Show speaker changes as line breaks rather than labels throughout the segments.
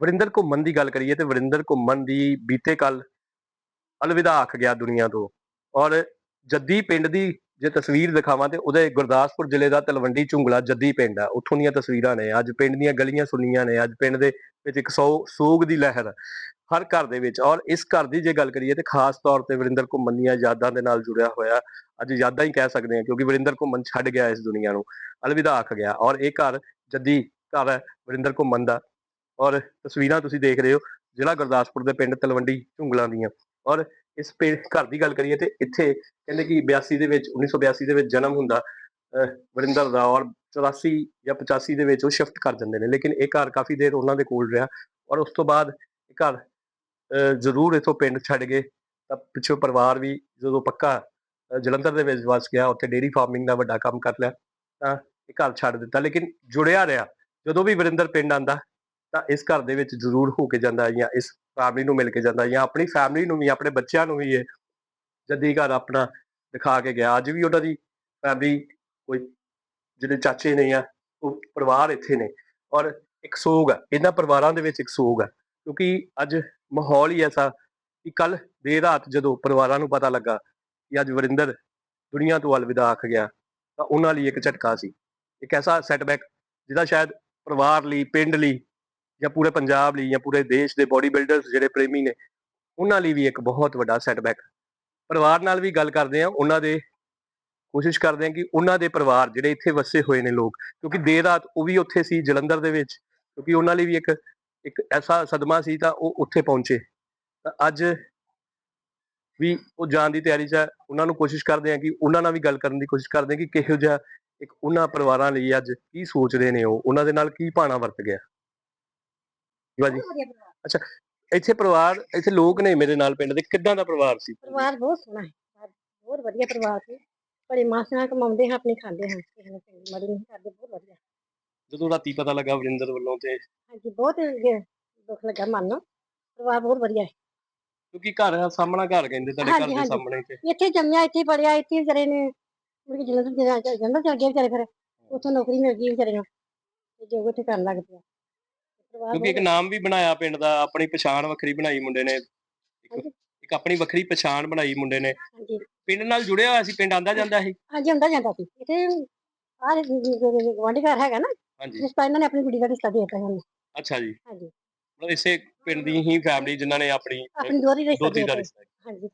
ਵਰਿੰਦਰ ਘੁੰਮਣ ਦੀ ਗੱਲ ਕਰੀਏ ਤੇ ਵਰਿੰਦਰ ਘੁੰਮਣ ਦੀ ਬੀਤੇ ਕੱਲ ਅਲਵਿਦਾ ਆਖ ਗਿਆ ਦੁਨੀਆ ਤੋਂ ਔਰ ਜੱਦੀ ਪਿੰਡ ਦੀ ਜੇ ਤਸਵੀਰ ਦਿਖਾਵਾਂ ਤੇ ਉਹਦੇ ਗੁਰਦਾਸਪੁਰ ਜ਼ਿਲ੍ਹੇ ਦਾ ਤਲਵੰਡੀ ਝੁੰਗਲਾ ਜੱਦੀ ਪਿੰਡ ਆ, ਉੱਥੋਂ ਦੀਆਂ ਤਸਵੀਰਾਂ ਨੇ, ਅੱਜ ਪਿੰਡ ਦੀਆਂ ਗਲੀਆਂ ਸੁਣੀਆਂ ਨੇ, ਅੱਜ ਪਿੰਡ ਦੇ ਵਿੱਚ ਇੱਕ ਸੌ ਸੋਗ ਦੀ ਲਹਿਰ ਹਰ ਘਰ ਦੇ ਵਿੱਚ ਔਰ ਇਸ ਘਰ ਦੀ ਜੇ ਗੱਲ ਕਰੀਏ ਤੇ ਖਾਸ ਤੌਰ ਤੇ ਵਰਿੰਦਰ ਘੁੰਮਣ ਦੀਆਂ ਯਾਦਾਂ ਦੇ ਨਾਲ ਜੁੜਿਆ ਹੋਇਆ, ਅੱਜ ਯਾਦਾਂ ਹੀ ਕਹਿ ਸਕਦੇ ਹਾਂ ਕਿਉਂਕਿ ਵਰਿੰਦਰ ਘੁੰਮਣ ਛੱਡ ਗਿਆ ਇਸ ਦੁਨੀਆ ਨੂੰ, ਅਲਵਿਦਾ ਆਖ ਗਿਆ ਔਰ ਇਹ ਘਰ ਜੱਦੀ ਘਰ ਹੈ ਵਰਿੰਦਰ ਘੁੰਮਣ ਦਾ। ਔਰ ਤਸਵੀਰਾਂ ਤੁਸੀਂ ਦੇਖ ਰਹੇ ਹੋ ਜ਼ਿਲ੍ਹਾ ਗੁਰਦਾਸਪੁਰ ਦੇ ਪਿੰਡ ਤਲਵੰਡੀ ਝੁੰਗਲਾਂ ਦੀਆਂ। ਔਰ ਇਸ ਪਿੰ- ਘਰ ਦੀ ਗੱਲ ਕਰੀਏ ਤੇ ਇੱਥੇ ਕਹਿੰਦੇ ਕਿ 82 ਦੇ ਵਿੱਚ 1982 ਦੇ ਵਿੱਚ ਜਨਮ ਹੁੰਦਾ ਵਰਿੰਦਰ ਦਾ ਔਰ 84 ਜਾਂ 85 ਦੇ ਵਿੱਚ ਉਹ ਸ਼ਿਫਟ ਕਰ ਜਾਂਦੇ ਨੇ। ਲੇਕਿਨ ਇਹ ਘਰ ਕਾਫੀ ਦੇਰ ਉਹਨਾਂ ਦੇ ਕੋਲ ਰਿਹਾ ਔਰ ਉਸ ਤੋਂ ਬਾਅਦ ਇਹ ਘਰ ਜ਼ਰੂਰ ਇਥੋਂ ਪਿੰਡ ਛੱਡ ਗਏ। ਤਾਂ ਪਿੱਛੋਂ ਪਰਿਵਾਰ ਵੀ ਜਦੋਂ ਪੱਕਾ ਜਲੰਧਰ ਦੇ ਵਿੱਚ ਵਸ ਗਿਆ, ਉੱਥੇ ਡੇਰੀ ਫਾਰਮਿੰਗ ਦਾ ਵੱਡਾ ਕੰਮ ਕਰ ਲਿਆ, ਤਾਂ ਇਹ ਘਰ ਛੱਡ ਦਿੱਤਾ। ਲੇਕਿਨ ਜੁੜਿਆ ਰਿਹਾ। ਜਦੋਂ ਵੀ ਵਰਿੰਦਰ ਪਿੰਡ ਆਂਦਾ ਤਾਂ ਇਸ ਘਰ ਦੇ ਵਿੱਚ ਜ਼ਰੂਰ ਹੋ ਕੇ ਜਾਂਦਾ ਜਾਂ ਇਸ ਫੈਮਿਲੀ ਨੂੰ ਮਿਲ ਕੇ ਜਾਂਦਾ ਜਾਂ ਆਪਣੀ ਫੈਮਿਲੀ ਨੂੰ ਵੀ, ਆਪਣੇ ਬੱਚਿਆਂ ਨੂੰ ਵੀ ਇਹ ਜੱਦੀ ਘਰ ਆਪਣਾ ਦਿਖਾ ਕੇ ਗਿਆ। ਅੱਜ ਵੀ ਉਹਨਾਂ ਦੀ ਫੈਮਿਲੀ ਕੋਈ ਜਿਹੜੇ ਚਾਚੇ ਨੇ ਆ ਉਹ ਪਰਿਵਾਰ ਇੱਥੇ ਨੇ ਔਰ ਇੱਕ ਸੋਗ ਹੈ, ਇਹਨਾਂ ਪਰਿਵਾਰਾਂ ਦੇ ਵਿੱਚ ਇੱਕ ਸੋਗ ਹੈ ਕਿਉਂਕਿ ਅੱਜ ਮਾਹੌਲ ਹੀ ਐਸਾ ਕਿ ਕੱਲ ਦੇਰ ਰਾਤ ਜਦੋਂ ਪਰਿਵਾਰਾਂ ਨੂੰ ਪਤਾ ਲੱਗਾ ਕਿ ਅੱਜ ਵਰਿੰਦਰ ਦੁਨੀਆ ਤੋਂ ਅਲਵਿਦਾ ਆਖ ਗਿਆ, ਤਾਂ ਉਹਨਾਂ ਲਈ ਇੱਕ ਝਟਕਾ ਸੀ। ਇੱਕ ਐਸਾ ਸੈਟਬੈਕ ਜਿਹਦਾ ਸ਼ਾਇਦ ਪਰਿਵਾਰ ਲਈ, ਪਿੰਡ ਲਈ ਜਾਂ ਪੂਰੇ ਪੰਜਾਬ ਲਈ ਜਾਂ ਪੂਰੇ ਦੇਸ਼ ਦੇ ਬੋਡੀ ਬਿਲਡਰਸ ਜਿਹੜੇ ਪ੍ਰੇਮੀ ਨੇ, ਉਹਨਾਂ ਲਈ ਵੀ ਇੱਕ ਬਹੁਤ ਵੱਡਾ ਸੈਟਬੈਕ ਪਰਿਵਾਰ ਨਾਲ ਵੀ ਗੱਲ ਕਰਦੇ ਆ ਉਹਨਾਂ ਦੇ ਕੋਸ਼ਿਸ਼ ਕਰਦੇ ਆ ਕਿ ਉਹਨਾਂ ਦੇ ਪਰਿਵਾਰ ਜਿਹੜੇ ਇੱਥੇ ਵਸੇ ਹੋਏ ਨੇ ਲੋਕ, ਕਿਉਂਕਿ ਦੇਰ ਰਾਤ ਉਹ ਵੀ ਉੱਥੇ ਸੀ ਜਲੰਧਰ ਦੇ ਵਿੱਚ, ਕਿਉਂਕਿ ਉਹਨਾਂ ਲਈ ਵੀ ਇੱਕ ਇੱਕ ਐਸਾ ਸਦਮਾ ਸੀ ਤਾਂ ਉਹ ਉੱਥੇ ਪਹੁੰਚੇ। ਤਾਂ ਅੱਜ ਵੀ ਉਹ ਜਾਣ ਦੀ ਤਿਆਰੀ 'ਚ ਹੈ ਉਹਨਾਂ ਨੂੰ ਕੋਸ਼ਿਸ਼ ਕਰਦੇ ਆ ਕਿ ਉਹਨਾਂ ਨਾਲ ਵੀ ਗੱਲ ਕਰਨ ਦੀ ਕੋਸ਼ਿਸ਼ ਕਰਦੇ ਆ ਕਿ ਕਿਹੋ ਜਿਹਾ ਇੱਕ ਉਹਨਾਂ ਪਰਿਵਾਰਾਂ ਲਈ ਅੱਜ ਕੀ ਸੋਚਦੇ ਨੇ ਉਹ, ਉਹਨਾਂ ਦੇ ਨਾਲ ਕੀ ਭਾਣਾ ਵਰਤ ਗਿਆ। ਜੀ ਬਾਜੀ ਇੱਥੇ ਪਰਿਵਾਰ ਇੱਥੇ ਲੋਕ ਨੇ ਮੇਰੇ ਨਾਲ ਪਿੰਡ ਦੇ ਕਿੱਦਾਂ ਦਾ ਪਰਿਵਾਰ ਸੀ?
ਪਰਿਵਾਰ ਬਹੁਤ ਸੋਹਣਾ ਹੈ ਬਹੁਤ ਵਧੀਆ ਪਰਿਵਾਰ ਸੀ। ਬੜੇ ਮਾਸ ਨਾਲ ਕਮਾਉਂਦੇ ਹਾਂ ਆਪਣੀ ਖਾਂਦੇ ਹਾਂ ਕਿਸੇ ਨੂੰ ਚੰਗੀ ਮਾੜੀ ਨਹੀਂ ਕਰਦੇ ਬਹੁਤ ਵਧੀਆ।
ਜਦੋਂ ਰਾਤੀ ਪਤਾ ਲੱਗਾ ਵਰਿੰਦਰ ਵੱਲੋਂ ਤੇ
ਹਾਂਜੀ ਬਹੁਤ ਦੁੱਖ ਲੱਗਾ ਮਨ ਨੂੰ। ਪਰਿਵਾਰ ਬਹੁਤ ਵਧੀਆ ਹੈ।
ਕਿਉਂਕਿ ਘਰ ਆ, ਸਾਹਮਣਾ ਘਰ ਕਹਿੰਦੇ ਤੁਹਾਡੇ ਘਰ ਦੇ। ਸਾਹਮਣੇ ਤੇ।
ਇੱਥੇ ਜੰਮਿਆ ਇੱਥੇ ਪੜਿਆ ਇੱਥੇ ਵਿਚਾਰੇ ਨੇ ਕੇ ਜਲੰਧਰ ਜਲੰਧਰ ਚਲ ਗਏ ਵਿਚਾਰੇ ਫਿਰ। ਉੱਥੋਂ ਨੌਕਰੀ ਮਿਲ ਗਈ ਵਿਚਾਰੇ ਨੂੰ ਤੇ ਜੋ ਉੱਥੇ ਕਰਨ ਲੱਗ ਪਿਆ।
ਕਿਉਂਕਿ ਇੱਕ ਨਾਮ ਵੀ ਬਣਾਇਆ ਪਿੰਡ ਦਾ ਆਪਣੀ ਪਛਾਣ ਵੱਖਰੀ ਬਣਾਈ ਮੁੰਡੇ ਨੇ। ਇੱਕ ਆਪਣੀ ਵੱਖਰੀ ਪਛਾਣ ਬਣਾਈ ਮੁੰਡੇ ਨੇ।
ਹਾਂਜੀ।
ਪਿੰਡ ਨਾਲ ਜੁੜਿਆ ਹੋਇਆ ਸੀ ਪਿੰਡ ਆਂਦਾ ਜਾਂਦਾ ਸੀ?
ਹਾਂਜੀ ਹੁੰਦਾ ਜਾਂਦਾ ਸੀ। ਇੱਥੇ ਆਹ ਗਵਾਂਢੀ ਘਰ ਹੈਗਾ ਨਾ
ਹਾਂਜੀ।
ਜਿਸ ਪਰ ਇਹਨਾਂ ਨੇ ਆਪਣੀ ਕੁੜੀ ਦਾ ਰਿਸ਼ਤਾ ਦੇ ਦਿੱਤਾ ਸਾਨੂੰ
ਅੱਛਾ ਜੀ।
ਹਾਂਜੀ।
ਮਤਲਬ ਇਸੇ ਪਿੰਡ ਦੀ ਹੀ ਫੈਮਿਲੀ ਜਿਨ੍ਹਾਂ ਨੇ ਆਪਣੀ
ਆਪਣੀ ਦੋਹਰੀ ਰਿਸ਼ਤਾ ਦੇ
ਦਾ
ਦਿੱਤਾ
ਰਿਸ਼ਤਾ
ਹਾਂਜੀ।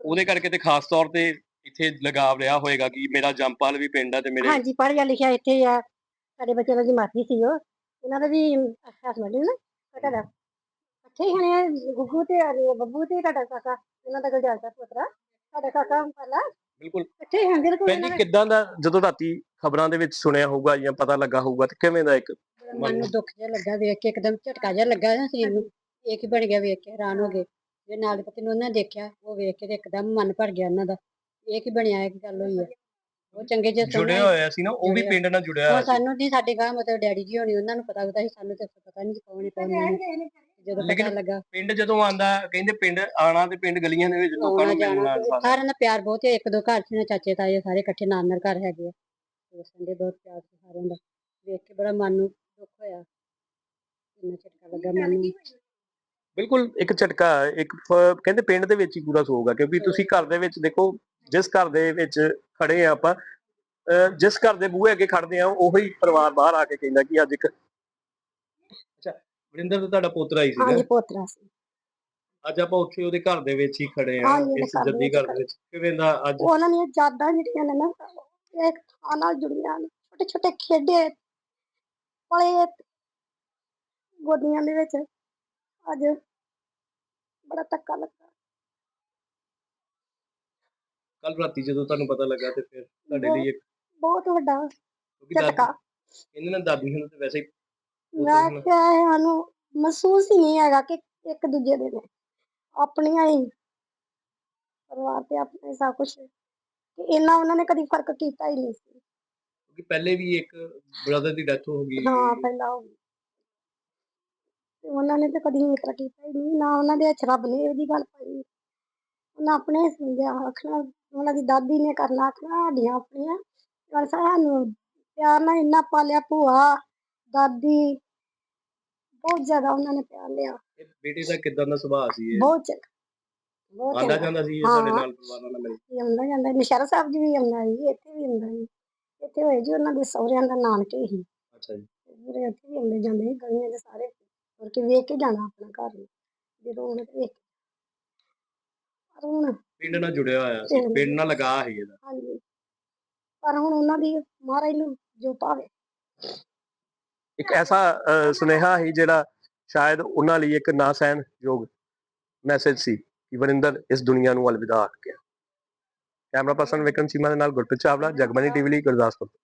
ਉਹਦੇ ਕਰਕੇ ਤੇ ਖਾਸ ਤੌਰ ਤੇ ਇੱਥੇ ਲਗਾਵ ਰਿਹਾ ਹੋਏਗਾ ਕਿ ਮੇਰਾ ਜੰਪਾਲ ਵੀ ਪਿੰਡ ਆ ਤੇ ਮੇਰੇ
ਹਾਂਜੀ ਪੜ੍ਹਿਆ ਲਿਖਿਆ ਇੱਥੇ ਆ। ਸਾਡੇ ਬੱਚਿਆਂ ਦਾ ਜਮਾਤੀ ਸੀ ਉਹ। ਇਹਨਾਂ ਦਾ ਵੀ ਹਸਬੰਡ ਨਾ ਤੁਹਾਡਾ। ਅੱਛੇ ਹੀ ਹਣੇ ਗੁੱਗੂ ਤੇ ਅਰੇ ਬੱਬੂ ਤੇ ਤੁਹਾਡਾ ਕਾਕਾ ਇਹਨਾਂ ਦਾ ਗੁਲਜ਼ਾਰ ਦਾ ਪੁੱਤਰਾ ਤੁਹਾਡਾ ਕਾਕਾ ਪਹਿਲਾ
ਬਿਲਕੁਲ।
ਅੱਛੇ ਹੀ ਹੁੰਦੇ ਕੋਈ
ਪਹਿਲੀ ਕਿੱਦਾਂ ਦਾ ਜਦੋਂ ਰਾਤੀ ਖਬਰਾਂ ਦੇ ਵਿੱਚ ਸੁਣਿਆ ਹੋਊਗਾ ਜਾਂ ਪਤਾ ਲੱਗਾ ਹੋਊਗਾ ਤੇ ਕਿਵੇਂ ਦਾ ਇੱਕ
ਮਨ ਨੂੰ ਦੁੱਖ ਜਿਹਾ ਲੱਗਾ ਵੇਖ ਕੇ ਇੱਕਦਮ ਝਟਕਾ ਜਿਹਾ ਲੱਗਾ ਨਾ ਸਰੀਰ ਨੂੰ। ਇਹ ਕੀ ਬਣ ਗਿਆ ਵੇਖ ਕੇ ਹੈਰਾਨ ਹੋ ਗਏ। ਜੇ ਨਾਲ ਦੇ ਪਤੀ ਨੂੰ ਉਹਨਾਂ ਦੇਖਿਆ ਉਹ ਵੇਖ ਕੇ ਤੇ ਇੱਕਦਮ ਮਨ ਭਰ ਗਿਆ ਉਹਨਾਂ ਦਾ। ਇਹ ਕੀ ਬਣਿਆ ਇਹ ਕੀ ਗੱਲ ਹੋਈ ਹੈ ਉਹ ਚੰਗੇ ਜਿਹੇ ਸੋਹਣੇ
ਹੋਇਆ ਸੀ ਨਾ ਉਹ ਵੀ। ਪਿੰਡ ਨਾਲ ਜੁੜਿਆ
ਉਹ
ਹੋਇਆ ਸੀ।
ਸਾਨੂੰ ਨਹੀਂ ਸਾਡੇ ਗਾਂ ਮਤਲਬ ਡੈਡੀ ਜੀ ਹੋਣੀ ਉਹਨਾਂ ਨੂੰ ਪਤਾ ਹੁੰਦਾ ਸੀ ਸਾਨੂੰ ਤੇ ਪਤਾ ਨਹੀਂ ਕੌਣ ਹੈ ਕੌਣ ਨਹੀਂ। ਜਦੋਂ ਪਤਾ
ਲੇਕਿਨ
ਲੱਗਾ।
ਪਿੰਡ ਜਦੋਂ ਆਂਦਾ ਕਹਿੰਦੇ ਪਿੰਡ ਆਣਾ ਤੇ ਪਿੰਡ ਗਲੀਆਂ ਦੇ ਵਿੱਚ ਲੋਕਾਂ
ਆਉਣਾ
ਨੂੰ
ਜਾਣਾ
ਮਿਲਣਾ ਸਾਰਾ।
ਸਾਰਿਆਂ ਦਾ ਪਿਆਰ ਬਹੁਤ ਹੈ ਇੱਕ ਦੋ ਘਰ ਸੀ ਨਾ ਚਾਚੇ ਤਾਏ ਸਾਰੇ ਇਕੱਠੇ ਨਾਲ ਨਾਲ ਘਰ ਹੈਗੇ ਆ। ਤੇ ਸੰਦੇ ਬਹੁਤ ਪਿਆਰ ਸੀ ਸਾਰਿਆਂ ਦਾ। ਵੇਖ ਕੇ ਬੜਾ ਮਨ ਨੂੰ ਦੁੱਖ ਹੋਇਆ। ਇੰਨਾ ਝਟਕਾ ਲੱਗਾ ਮਨ ਨੂੰ।
ਬਿਲਕੁਲ ਇੱਕ ਝਟਕਾ ਇੱਕ ਫ- ਕਹਿੰਦੇ ਪਿੰਡ ਦੇ ਵਿੱਚ ਹੀ ਪੂਰਾ ਸੋਗ ਕਿਉਂਕਿ ਤੁਸੀਂ ਘਰ ਦੇ ਵਿੱਚ ਦੇਖੋ ਜਿਸ ਘਰ ਦੇ ਵਿੱਚ ਖੜੇ ਆ ਆਪਾਂ ਜਿਸ ਘਰ ਦੇ ਬੂਹੇ ਅੱਗੇ ਖੜਦੇ ਆ ਉਹੀ ਪਰਿਵਾਰ ਬਾਹਰ ਆ ਕੇ ਕਹਿੰਦਾ ਕਿ ਅੱਜ ਇੱਕ ਅੱਛਾ ਵਰਿੰਦਰ ਤਾਂ ਤੁਹਾਡਾ ਪੋਤਰਾ ਹੀ
ਹਾਂਜੀ
ਸੀਗਾ
ਪੋਤਰਾ ਸੀ।
ਅੱਜ ਆਪਾਂ ਉੱਥੇ ਉਹਦੇ ਘਰ ਦੇ ਵਿੱਚ ਹੀ ਖੜੇ ਆ
ਹਾਂਜੀ,
ਇਸ
ਦੇ
ਜੱਦੀ ਘਰ ਦੇ ਵਿੱਚ। ਕਿਵੇਂ ਦਾ ਅੱਜ?
ਉਹਨਾਂ ਦੀਆਂ ਯਾਦਾਂ ਜਿਹੜੀਆਂ ਨੇ ਨਾ ਇੱਕ ਥਾਂ ਨਾਲ ਜੁੜੀਆਂ ਨੇ ਛੋਟੇ ਛੋਟੇ ਖੇਡੇ ਪਲੇ ਗੋਦੀਆਂ ਦੇ ਵਿੱਚ ਅੱਜ ਬੜਾ ਧੱਕਾ ਲੱਗਾ।
ਕੱਲ ਰਾਤੀ ਜਦੋਂ ਤੁਹਾਨੂੰ ਪਤਾ ਲੱਗਾ ਤੇ ਫਿਰ ਤੁਹਾਡੇ ਲਈ ਇੱਕ
ਬਹੁਤ ਵੱਡਾ
ਕਿਉਂਕਿ ਦਾਦੀ
ਝਟਕਾ।
ਕਹਿੰਦੇ ਨਾ ਦਾਦੀ ਹੁਣ ਤੇ ਵੈਸੇ ਹੀ
ਮੈਂ ਕਿਹਾ ਇਹ ਸਾਨੂੰ ਮਹਿਸੂਸ ਹੀ ਨਹੀਂ ਹੈਗਾ ਕਿ ਇੱਕ ਦੂਜੇ ਦੇ ਨੇ। ਆਪਣੀਆਂ ਹੀ ਪਰਿਵਾਰ ਤੇ ਆਪਣੇ ਸਭ ਕੁਝ ਕਿ ਇੰਨਾ ਉਹਨਾਂ ਨੇ ਕਦੀ ਫ਼ਰਕ ਕੀਤਾ ਹੀ ਨਹੀਂ ਸੀ।
ਕਿਉਂਕਿ ਪਹਿਲੇ ਵੀ ਇੱਕ ਬ੍ਰਦਰ ਦੀ ਡੈਥ ਹੋ ਗਈ
ਹਾਂ ਪਹਿਲਾਂ ਉਹ- ਤੇ ਉਹਨਾਂ ਨੇ ਤਾਂ ਕਦੀ ਇਸ ਤਰ੍ਹਾਂ ਕੀਤਾ ਹੀ ਨਹੀਂ। ਨਾ ਉਹਨਾਂ ਦੇ ਵਿੱਚ ਰੱਬ ਨੇ ਇਹਦੀ ਗੱਲ ਪਾਈ। ਉਹਨਾਂ ਆਪਣੇ ਸਮਝਿਆ ਆਖਣਾ ਉਹਨਾਂ ਦੀ ਦਾਦੀ ਨੇ ਕਰਨਾ ਸਾਡੀਆਂ ਆਪਣੀਆਂ। ਪਰ ਸਾਨੂੰ ਪਿਆਰ ਨਾਲ ਇੰਨਾ ਪਾਲਿਆ ਭੂਆ ਦਾਦੀ ਬਹੁਤ ਜ਼ਿਆਦਾ ਉਹਨਾਂ ਨੇ ਪਿਆਰ ਲਿਆ।
ਇਹ ਬੇਟੇ ਦਾ ਕਿਦਾਂ ਦਾ ਸੁਭਾਅ ਸੀ ਇਹ?
ਬਹੁਤ ਚੰਗਾ ਬਹੁਤ
ਆਂਦਾ
ਚੰਗਾ।
ਜਾਂਦਾ ਸੀ ਇਹ। ਸਾਡੇ ਨਾਲ ਪਰਿਵਾਰਾਂ ਨਾਲ? ਮਿਲ?
ਇਹ ਆਉਂਦਾ ਜਾਂਦਾ ਨਸ਼ਹਿਰਾ ਸਾਹਿਬ ਜੀ ਵੀ ਆਉਂਦਾ ਜੀ ਇੱਥੇ ਵੀ ਆਉਂਦਾ ਜੀ ਇੱਥੇ ਹੋਏ ਜੀ ਉਹਨਾਂ ਦੇ ਸਹੁਰਿਆਂ ਦਾ ਨਾਨਕੇ ਹੀ।
ਅੱਛਾ ਜੀ।
ਮੇਰੇ ਇੱਥੇ ਵੀ ਆਉਂਦੇ ਜਾਂਦੇ ਸੀ ਗਲੀਆਂ ਦੇ ਸਾਰੇ। ਮੁੜ ਕੇ ਵੇਖ ਕੇ ਜਾਣਾ ਆਪਣਾ ਘਰ ਨੂੰ ਜਦੋਂ ਉਹਨੇ ਤੇ ਵੇਖ ਪਰ ਹੁਣ
ਪਿੰਡ ਨਾਲ ਜੁੜਿਆ ਹੋਇਆ ਸੀ
ਪਿੰਡ।
ਨਾਲ ਲਗਾ ਸੀ ਇਹਦਾ।
ਹਾਂਜੀ। ਪਰ ਹੁਣ ਉਹਨਾਂ ਦੀ ਮਹਾਰਾਜ ਨੂੰ ਜੋ ਭਾਵੇ।
ਇੱਕ ਐਸਾ ਸੁਨੇਹਾ ਸੀ ਜਿਹੜਾ ਸ਼ਾਇਦ ਉਹਨਾਂ ਲਈ ਇੱਕ ਨਾ ਸਹਿਣ ਯੋਗ ਮੈਸੇਜ ਸੀ ਕਿ ਵਰਿੰਦਰ ਇਸ ਦੁਨੀਆ ਨੂੰ ਅਲਵਿਦਾ ਆਖ ਗਿਆ ਕੈਮਰਾ ਪਰਸਨ ਵਿਕਰਮ ਚੀਮਾ ਦੇ ਨਾਲ ਗੁਰਪ੍ਰੀਤ ਚਾਵਲਾ ਜਗਬਾਨੀ ਟੀਵੀ ਲਈ ਗੁਰਦਾਸਪੁਰ।